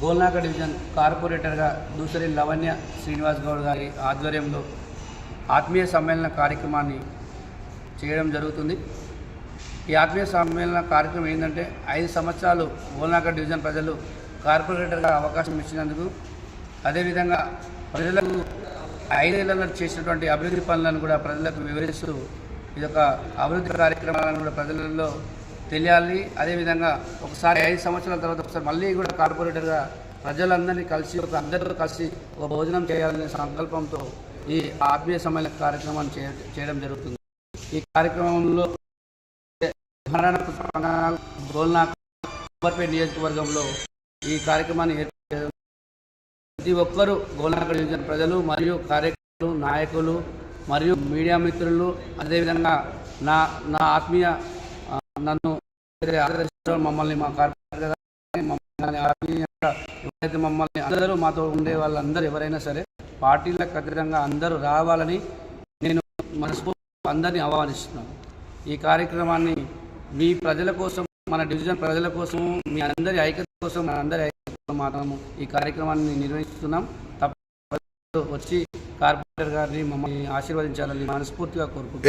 Golnaka division కార్పొరేటర్గా దూసరి లవణ్య శ్రీనివాస్ గౌడ్ గారి ఆధ్వర్యంలో ఆత్మీయ సమ్మేళన కార్యక్రమాన్ని చేయడం జరుగుతుంది. ఈ ఆత్మీయ సమ్మేళన కార్యక్రమం ఏంటంటే ఐదు సంవత్సరాలు గోల్నాక డివిజన్ ప్రజలు కార్పొరేటర్గా అవకాశం ఇచ్చినందుకు అదేవిధంగా ప్రజలకు ఐదేళ్ళలో చేసినటువంటి అభివృద్ధి పనులను కూడా ప్రజలకు వివరిస్తూ ఇది ఒక అభివృద్ధి కార్యక్రమాలను కూడా ప్రజలలో తెలియాలి. అదేవిధంగా ఒకసారి ఐదు సంవత్సరాల తర్వాత ఒకసారి మళ్ళీ కూడా కార్పొరేటర్గా ప్రజలందరినీ కలిసి ఒక అందరితో కలిసి ఒక భోజనం చేయాలనే సంకల్పంతో ఈ ఆత్మీయ సమ్మేళన కార్యక్రమాన్ని చేయ- చేయడం జరుగుతుంది. ఈ కార్యక్రమంలో గోల్నాక్ నియోజకవర్గంలో ఈ కార్యక్రమాన్ని ఏర్పాటు ప్రతి ఒక్కరూ గోల్నాక డివిజన్ ప్రజలు మరియు కార్యకర్తలు నాయకులు మరియు మీడియా మిత్రులు అదేవిధంగా నా నా ఆత్మీయ నన్ను ఆదరిస్తున్న మమ్మల్ని మా కార్పొరేట్ గారిని, మమ్మల్ని ఎవరైతే మమ్మల్ని అందరూ మాతో ఉండే వాళ్ళందరూ ఎవరైనా సరే పార్టీలకు అతీతంగా అందరూ రావాలని నేను మనస్ఫూర్తి అందరినీ ఆహ్వానిస్తున్నాను. ఈ కార్యక్రమాన్ని మీ ప్రజల కోసం మన డివిజన్ ప్రజల కోసం మీ అందరి ఐక్యత కోసం మన అందరి ఐక్యత మాత్రము ఈ కార్యక్రమాన్ని నిర్వహిస్తున్నాం. తప్ప వచ్చి కార్పొరేటర్ గారిని మమ్మల్ని ఆశీర్వదించాలని మనస్ఫూర్తిగా కోరుకుంటున్నాను.